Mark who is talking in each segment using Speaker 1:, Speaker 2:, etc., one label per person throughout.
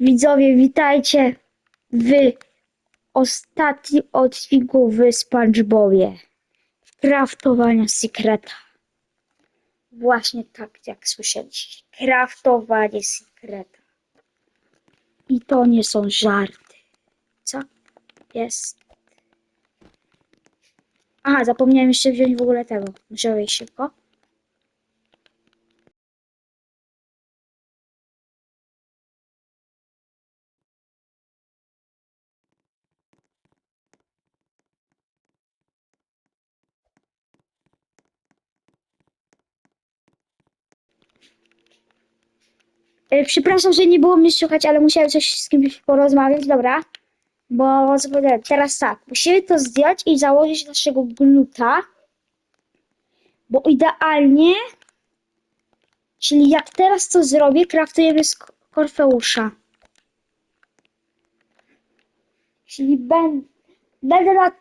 Speaker 1: Widzowie, witajcie w ostatnim odcinku w SpongeBobie. Kraftowania sekreta. Właśnie tak, jak słyszeliście. Kraftowanie sekreta. I to nie są żarty. Co jest? Aha, zapomniałem jeszcze wziąć w ogóle tego. Muszę wejść szybko. Przepraszam, że nie było mnie słychać, ale musiałem coś z kimś porozmawiać, dobra? Bo teraz tak, musimy to zdjąć i założyć naszego gluta, bo idealnie, czyli jak teraz to zrobię, kraftujemy z Korfeusza. Czyli ben, będę na,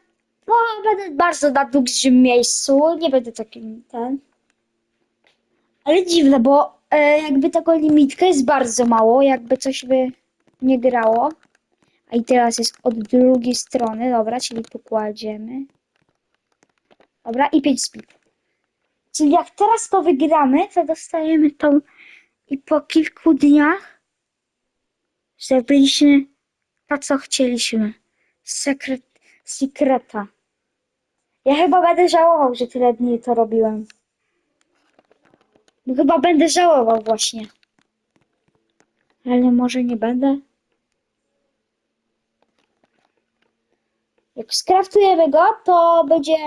Speaker 1: no, będę bardzo na dużym miejscu, nie będę takim ten. Ale dziwne, bo e, jakby tego limitka jest bardzo mało, jakby coś by nie grało. A i teraz jest od drugiej strony, dobra, czyli tu kładziemy. Dobra, i 5 speed. Czyli jak teraz to wygramy, to dostajemy tą i po kilku dniach zrobiliśmy to, co chcieliśmy. Sekret, sekreta. Ja chyba będę żałował, że tyle dni to robiłem. No chyba będę żałował właśnie. Ale może nie będę. Jak skraftujemy go, to będzie...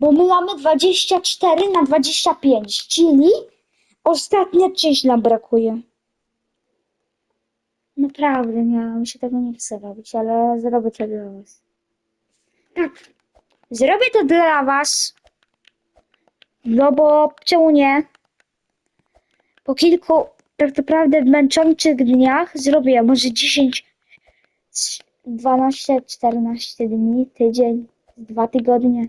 Speaker 1: Bo my mamy 24 na 25, czyli ostatnia część nam brakuje. Naprawdę, nie, mi się tego nie chce robić, ale zrobię to dla was. Tak, zrobię to dla was. No bo czemu nie? Po kilku tak naprawdę męczących dniach zrobię może 10, 12, 14 dni, tydzień, dwa tygodnie.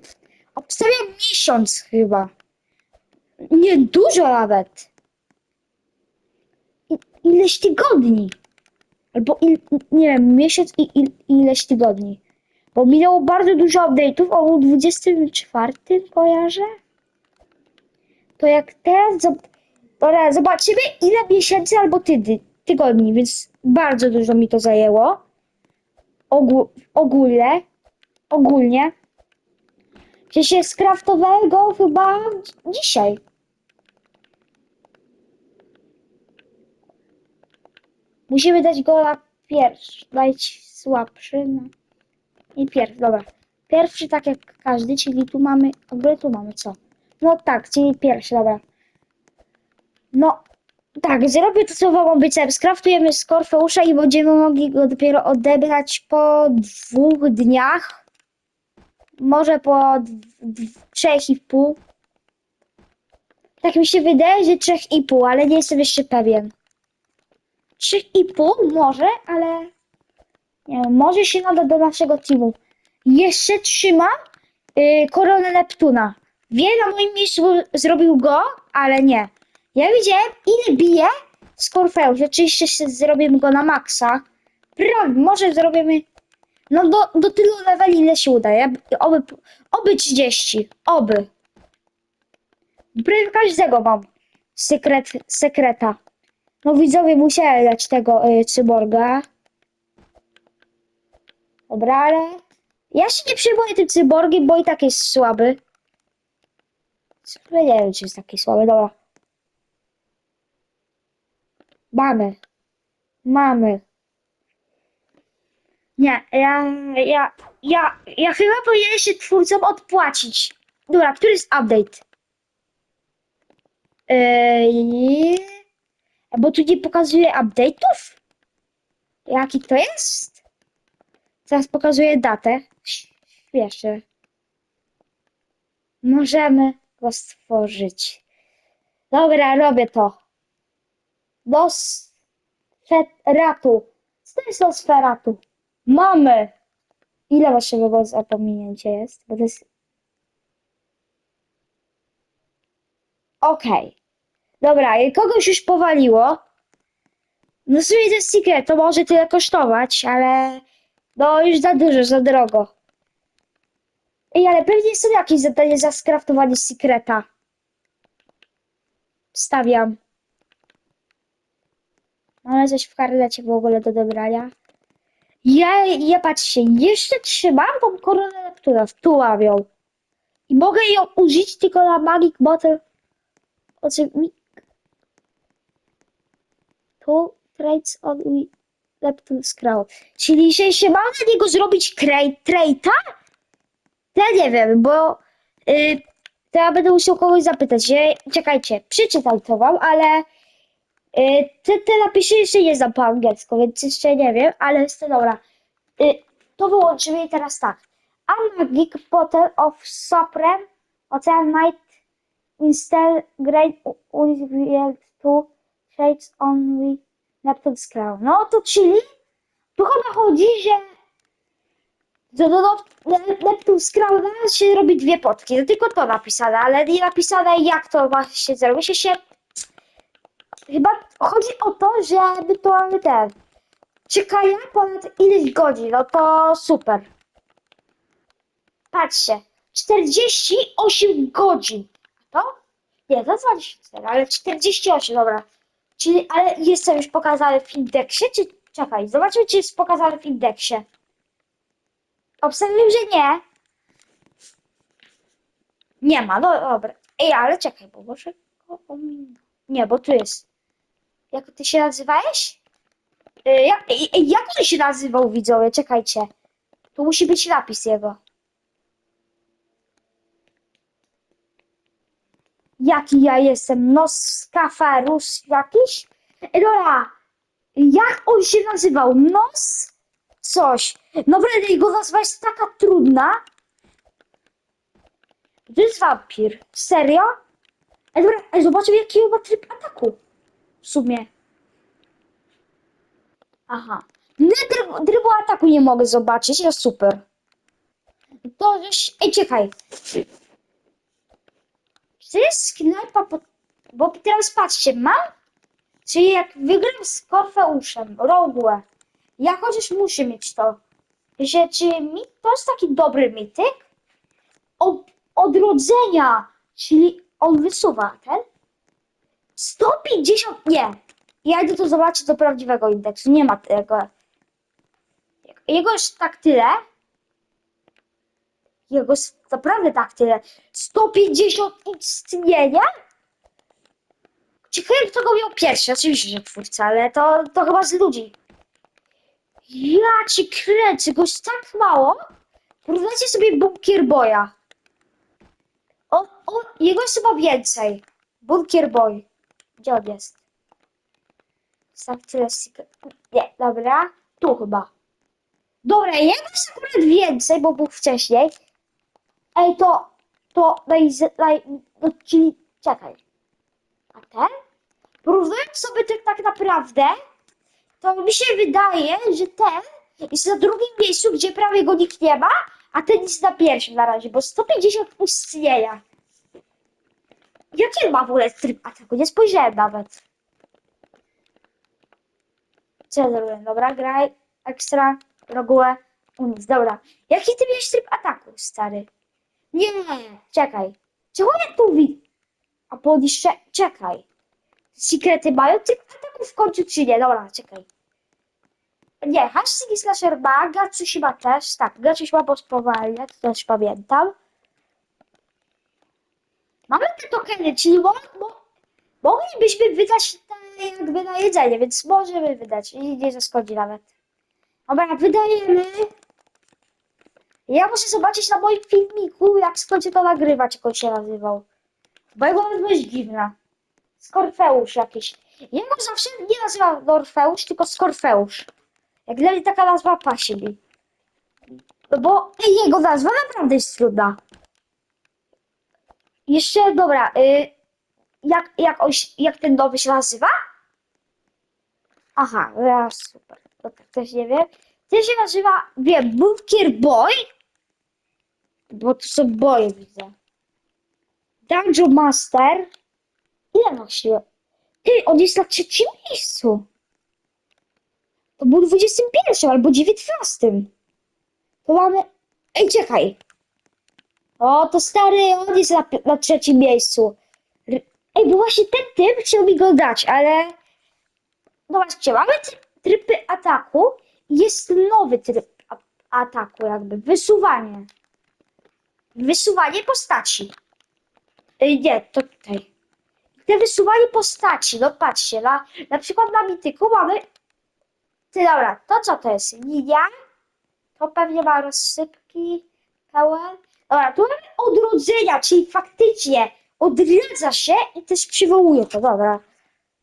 Speaker 1: Obstawiam miesiąc chyba. Nie dużo nawet. I, ileś tygodni. Albo il, nie wiem, miesiąc i il, ileś tygodni. Bo minęło bardzo dużo update'ów, o 24 kojarzę. To jak teraz Dobra, zobaczymy ile miesięcy albo tydy, tygodni, więc bardzo dużo mi to zajęło. Ogó ogólnie, ogólnie. Że się skraftowałem go chyba dzi- dzisiaj. Musimy dać go na pierwszy, dać słabszy. No. I pierwszy, dobra. Pierwszy tak jak każdy, czyli tu mamy, w ogóle tu mamy co? No tak, czyli pierwszy, dobra. No, tak, zrobię to, co wam obiecałem. Skraftujemy z Korfeusza i będziemy mogli go dopiero odebrać po dwóch dniach. Może po trzech i pół. Tak mi się wydaje, że trzech i pół, ale nie jestem jeszcze pewien. Trzech i pół może, ale nie wiem, może się nada do naszego teamu. Jeszcze trzyma yy, koronę Neptuna. Wie, na moim miejscu zrobił go, ale nie. Ja widziałem, ile bije z Corfeus. Oczywiście zrobimy go na maksa. Prawie, może zrobimy. No do, do tylu leveli, ile się uda. Ja, oby, oby 30. Oby. Prawie każdego mam. Sekret, sekreta. No widzowie musieli dać tego y, cyborga. Dobra, ale ja się nie przejmuję tym cyborgiem, bo i tak jest słaby. Nie wiem, czy jest taki słaby, dobra. Mamy. Mamy. Nie, ja, ja, ja, ja chyba powinienem się twórcom odpłacić. Dobra, który jest update? Yy, bo tu nie pokazuje update'ów? Jaki to jest? Teraz pokazuje datę. Śpieszę. Możemy go stworzyć. Dobra, robię to. Do sferatu. Co to jest do sferatu? Mamy. Ile waszego zapominięcia jest? Bo to jest... Okej. Dobra, i kogoś już powaliło. No w sumie to jest secret, to może tyle kosztować, ale no już za dużo, za drogo. Ej, ale pewnie są jakieś zadanie za skraftowanie sekreta. Stawiam. Mamy coś w karlecie w ogóle do dobrania. Ja, ja patrzcie, jeszcze trzymam tą koronę Neptuna, tu mam ją. I mogę ją użyć tylko na Magic Bottle. O czym mi... Tu trades on with Neptune Scroll. Czyli że się mam na niego zrobić traita? To ja nie wiem, bo y, to ja będę musiał kogoś zapytać. Czekajcie, przeczytam to wam, ale y, te, te napisy jeszcze nie znam po angielsku, więc jeszcze nie wiem, ale jest to dobra. Y, to wyłączymy i teraz tak. A Magic Bottle of Supreme Ocean Night Instead Great Unreal to Shades Only Neptune's Crown. No to czyli tu chyba chodzi, że do, do, do Neptune's Crown się robi dwie potki. No tylko to napisane, ale nie napisane jak to zrobić. Się, się chyba chodzi o to, żeby to ten czekają ponad ileś godzin. No to super. Patrzcie, 48 godzin. To? Nie, to 24, ale 48, dobra. Czyli, ale jest to już pokazane w indeksie, czy... Czekaj, zobaczmy, czy jest pokazane w indeksie. Obstawiam, że nie. Nie ma, no dobra. Ej, ale czekaj, bo może go. Nie, bo tu jest. Jak ty się nazywałeś? Y, jak, jak on się nazywał, widzowie? Czekajcie. Tu musi być napis jego. Jaki ja jestem? Nos kafarus jakiś? Dobra, jak on się nazywał? Nos? Coś. No wreszcie jego nazwa jest taka trudna. To jest wampir. Serio? Ej, dobra, ej, zobaczmy jaki ma tryb ataku. W sumie. Aha. Nie, tryb, trybu ataku nie mogę zobaczyć, no super. To żeś... Ej, czekaj. Czy to jest sklepa pod... Bo teraz patrzcie, mam... Czyli jak wygram z Korfeuszem, Rogue, ja chociaż muszę mieć to. Że czy mi to jest taki dobry mityk? Od, odrodzenia, czyli on wysuwa ten. 150, nie. Ja idę to zobaczyć do prawdziwego indeksu, nie ma tego. Jego jest tak tyle. Jego jest naprawdę tak tyle. 150 istnienia? Ciekawe, kto go miał pierwszy. Oczywiście, że twórca, ale to, to chyba z ludzi. Ja ci kręcę, go jest tak mało. Porównajcie sobie Bunkier Boya. On, on, jego jest chyba więcej. Bunkier Boy. Gdzie on jest? Secret. Nie, dobra. Tu chyba. Dobra, jego jest akurat więcej, bo był wcześniej. Ej, to, to, daj, daj, no, czyli, czekaj. A ten? Porównując sobie tak, tak naprawdę, to mi się wydaje, że ten jest na drugim miejscu, gdzie prawie go nikt nie ma, a ten jest na pierwszym na razie, bo 150 istnienia. Jaki ma w ogóle tryb ataku? Nie spojrzałem nawet. Co ja zrobię? Dobra, graj, ekstra, regułę, unis. Dobra. Jaki ty miałeś tryb ataku, stary? Nie, czekaj. Czego ja tu widzę? A jeszcze... Czekaj. Sekrety mają tryb ataku w końcu, czy nie? Dobra, czekaj. Nie, hashtag slasher ma, Gacuś ma też, tak, Gacuś ma spowalnia, to też pamiętam. Mamy te tokeny, czyli mo, mo, moglibyśmy wydać te jakby na jedzenie, więc możemy wydać i nie zaszkodzi nawet. Dobra, wydajemy. Ja muszę zobaczyć na moim filmiku, jak skończę to nagrywać, jak on się nazywał. Bo jego nazwa jest dziwna. Skorfeusz jakiś. Ja go zawsze nie nazywam Orfeusz, tylko Skorfeusz. Jak dla mnie taka nazwa pasi mi. Bo jego nazwa naprawdę jest trudna. Jeszcze, dobra, y, jak, jak, się- jak ten nowy się nazywa? Aha, ja, super. To też nie wiem. Ten się nazywa, wiem, Bunkier Boy. Bo to są boje, widzę. Dungeon Master. Ile nosiłem? Ty, on jest na trzecim miejscu. To był 21 albo 19. To mamy... Ej, czekaj. O, to stary, on jest na, na trzecim miejscu. Ej, bo właśnie ten typ chciał mi go dać, ale... No właśnie, mamy tryb, tryby ataku jest nowy tryb ataku jakby, wysuwanie. Wysuwanie postaci. Ej, nie, to tutaj. Te wysuwanie postaci, no patrzcie, na, na przykład na mityku mamy... Ty, dobra, to co to jest? Linia? To pewnie ma rozsypki pełen. Dobra, tu mamy odrodzenia, czyli faktycznie odradza się i też przywołuje to, dobra.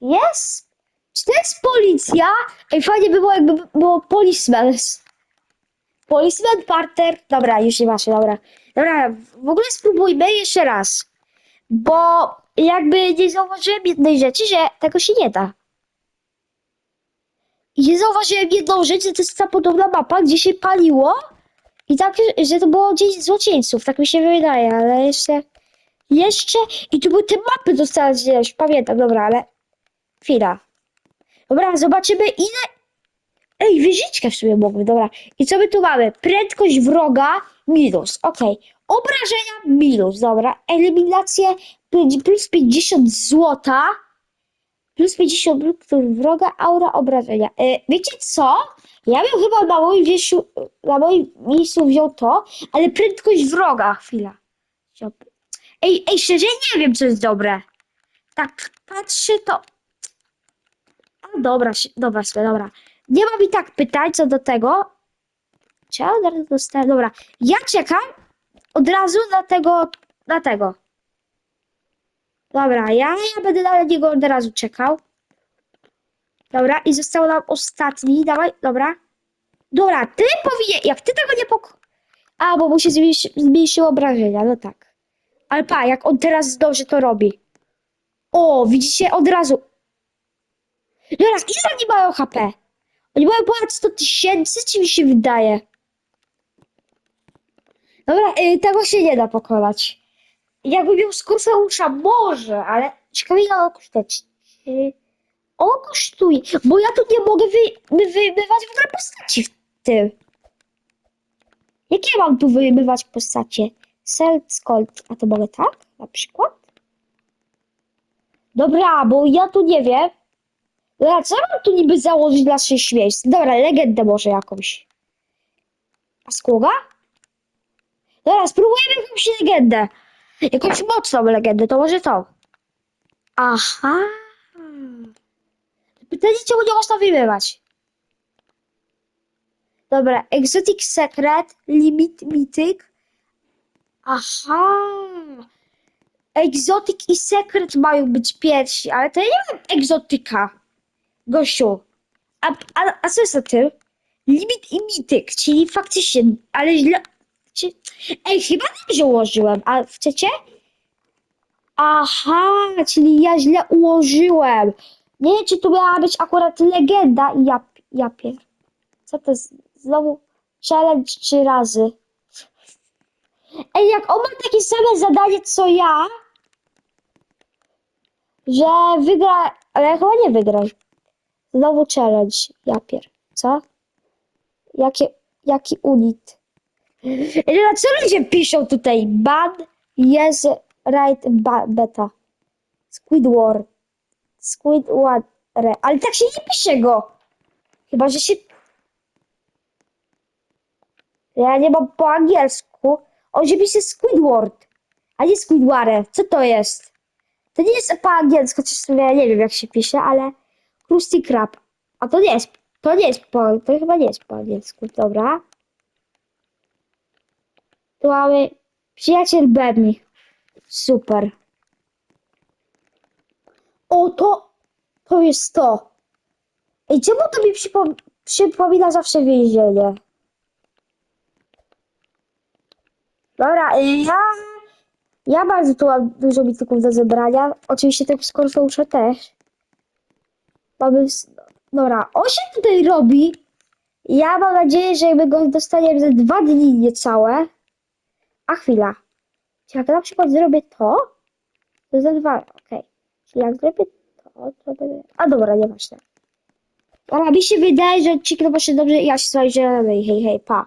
Speaker 1: Jest? Czy to jest policja? Ej, fajnie by było, jakby było policeman. Policeman Parter. Dobra, już nie masz, dobra. Dobra, w ogóle spróbujmy jeszcze raz. Bo jakby nie zauważyłem jednej rzeczy, że tego się nie da. Nie zauważyłem jedną rzecz, że to jest ta podobna mapa, gdzie się paliło i tak, że to było gdzieś złoczyńców, tak mi się wydaje, ale jeszcze... Jeszcze... I tu były te mapy dostać gdzieś, pamiętam, dobra, ale... Chwila. Dobra, zobaczymy ile... Ej, wieżyczkę w sumie mogły, dobra. I co my tu mamy? Prędkość wroga minus, okej. Obrażenia minus, dobra. Eliminację plus 50 złota. Plus 50 punktów wroga, aura obrażenia. E, wiecie co? Ja bym chyba na moim, wieściu, na moim miejscu wziął to, ale prędkość wroga. Chwila. Ej, ej, szczerze nie wiem, co jest dobre. Tak patrzę, to... A, dobra, dobra, dobra. Nie mam i tak pytań co do tego. Czy ja od razu dostałem? Dobra, ja czekam od razu na tego, na tego. Dobra, ja, ja będę na niego od razu czekał. Dobra, i został nam ostatni, dawaj, dobra. Dobra, ty powinien, jak ty tego nie pok... A, bo mu się zmniejszy, zmniejszyło obrażenia, no tak. Ale pa, jak on teraz dobrze to robi. O, widzicie, od razu. Dobra, ile oni mają HP? Oni mają ponad 100 tysięcy, czy mi się wydaje? Dobra, y, tego się nie da pokonać. Jakby miał skurfeusza, może, ale ciekawie ile on kosztuje. On kosztuje, bo ja tu nie mogę wy, wy, wyjmować w ogóle postaci w tym. Jakie mam tu wyjmować postacie? Self-Scold, a to mogę tak? Na przykład? Dobra, bo ja tu nie wiem. Dobra, co mam tu niby założyć dla 6 miejsc? Dobra, legendę może jakąś. A skłoga? Dobra, spróbujemy jakąś legendę. Jakąś mocną legendę, to może to. Aha. Pytanie, czemu nie można wybywać? Dobra, Exotic Secret, Limit Mythic. Aha. Exotic i Secret mają być pierwsi, ale to ja nie mam egzotyka. Gościu. A, a, a co jest na tym? Limit i Mythic, czyli faktycznie, ale źle... Czy... Ej, chyba dobrze ułożyłem, a chcecie? Aha, czyli ja źle ułożyłem. Nie wiem, czy tu miała być akurat legenda i ja, pier... Co to jest? Znowu challenge trzy razy. Ej, jak on ma takie same zadanie, co ja, że wygra... Ale chyba nie wygra. Znowu challenge, ja pier... Co? Jakie, jaki unit? Co ludzie piszą tutaj? Ban jest right ba, beta. Squidward. Squidward. Ale tak się nie pisze go. Chyba, że się... Ja nie mam po angielsku. On się pisze Squidward. A nie Squidward. Co to jest? To nie jest po angielsku, w sumie ja nie wiem jak się pisze, ale... Krusty Krab. A to nie jest... To nie jest po... To chyba nie jest po angielsku. Dobra. Tu mamy przyjaciel Bemi. Super. O, to, to jest to. Ej, czemu to mi przypom przypomina zawsze więzienie? Dobra, y, ja, ja bardzo tu mam dużo mityków do zebrania. Oczywiście tego skorfeusze też. Mamy, dobra, on się tutaj robi. Ja mam nadzieję, że jakby go dostaniemy za dwa dni niecałe. A chwila. Czy jak na przykład zrobię to, to za dwa, okej. Czyli jak zrobię to, to będę... A dobra, nieważne. Dobra, mi się wydaje, że odcinek poszedł dobrze i ja się słuchaj, że hej, hej, pa.